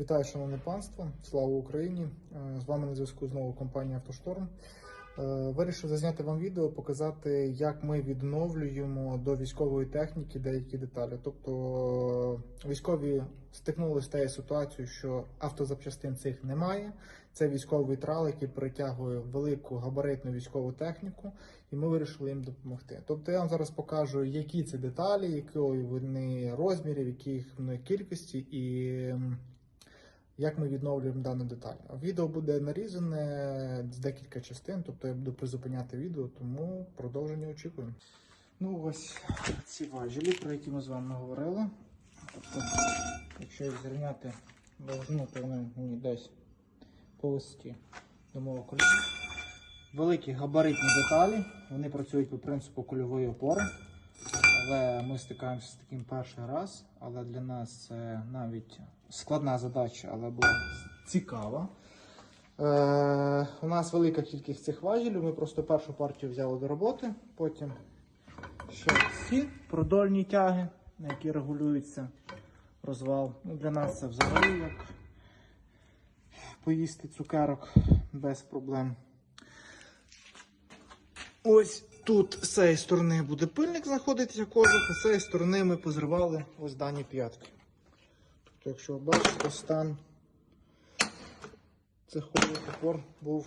Вітаю, шановне панство! Слава Україні! Е, З вами на зв'язку знову компанія Автошторм. Е, Вирішив зазняти вам відео, показати, як ми відновлюємо до військової техніки деякі деталі. Тобто е, військові стикнулися з тією ситуацією, що автозапчастин цих немає. Це військовий трал, який притягує велику габаритну військову техніку, і ми вирішили їм допомогти. Тобто я вам зараз покажу, які це деталі, якої вони розмірів, яких вони кількості і. Як ми відновлюємо дану деталь. Відео буде нарізане з декілька частин, тобто я буду призупиняти відео, тому продовження очікуємо. Ну, ось ці важелі, про які ми з вами говорили. Тобто, якщо їх зрівняти довжину, то вони мені десь по висоті до мого коліна. Великі габаритні деталі, вони працюють по принципу кульової опори. Але ми стикаємося з таким перший раз. Але для нас це навіть складна задача, але була цікава. Е, у нас велика кількість цих важелів. Ми просто першу партію взяли до роботи, потім ще ці продольні тяги, на які регулюється розвал. Ну, для нас це взагалі як поїсти цукерок без проблем. Ось тут з цієї сторони буде пильник знаходитися кожух, а з цієї сторони ми позривали ось дані п'ятки. Тобто, якщо ви бачите, стан цих опор був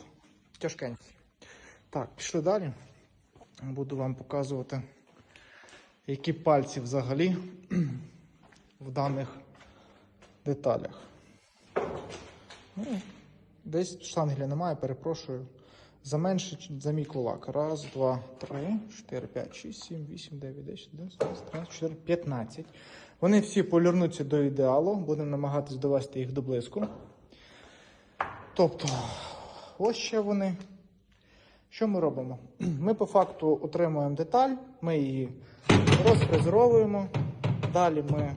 тяжкенький. Так, пішли далі. Буду вам показувати, які пальці взагалі в даних деталях. Ну, десь штангеля немає, перепрошую. За менше, за мій кулак. Раз, два, три, чотири, п'ять, шість, сім, вісім, дев'ять, десять, одинадцять, тринадцять, чотири, п'ятнадцять. Вони всі полірнуться до ідеалу, будемо намагатись довести їх до блиску. Тобто, ось ще вони. Що ми робимо? Ми по факту отримуємо деталь, ми її розфрезеровуємо. Далі ми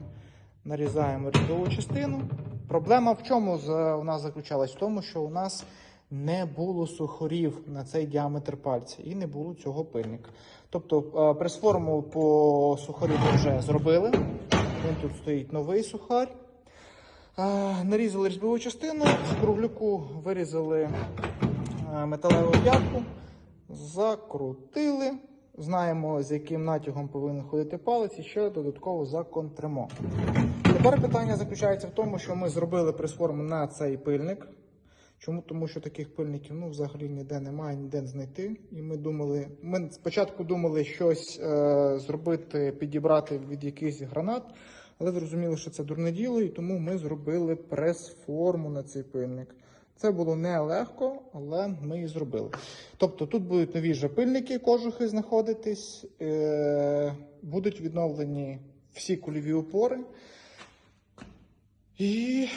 нарізаємо різьбову частину. Проблема в чому у нас заключалась? В тому, що у нас не було сухарів на цей діаметр пальця і не було цього пильника. Тобто е, прес-форму по сухарю ми вже зробили. Він тут стоїть новий сухар. Е, Нарізали різьбову частину, з кругляку вирізали е, металеву п'ятку, закрутили. Знаємо, з яким натягом повинен ходити палець, і ще додатково законтримо. Тепер питання заключається в тому, що ми зробили прес-форму на цей пильник. Чому? Тому що таких пильників ну, взагалі ніде немає, ніде знайти. І ми думали, ми спочатку думали щось е, зробити, підібрати від якихось гранат, але зрозуміли, що це дурне діло, і тому ми зробили прес-форму на цей пильник. Це було нелегко, але ми її зробили. Тобто тут будуть нові же пильники, кожухи знаходитись, е, будуть відновлені всі кульові опори. І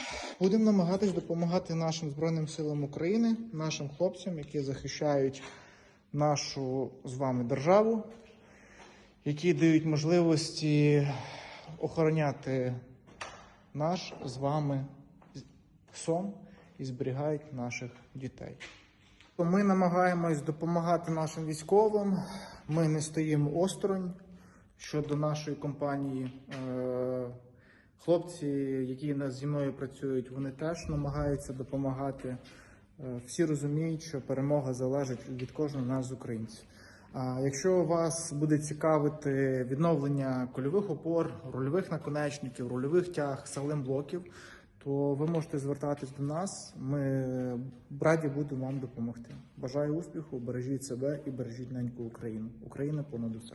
будемо намагатись допомагати нашим Збройним силам України, нашим хлопцям, які захищають нашу з вами державу, які дають можливості охороняти наш з вами сон і зберігають наших дітей. Ми намагаємось допомагати нашим військовим. Ми не стоїмо осторонь щодо нашої компанії. Е, Хлопці, які нас зі мною працюють, вони теж намагаються допомагати. Е, Всі розуміють, що перемога залежить від кожного нас українців. А якщо вас буде цікавити відновлення кольових опор, рульових наконечників, рульових тяг, салим-блоків, то ви можете звертатись до нас. Ми раді будемо вам допомогти. Бажаю успіху, бережіть себе і бережіть неньку Україну. Україна понад усе.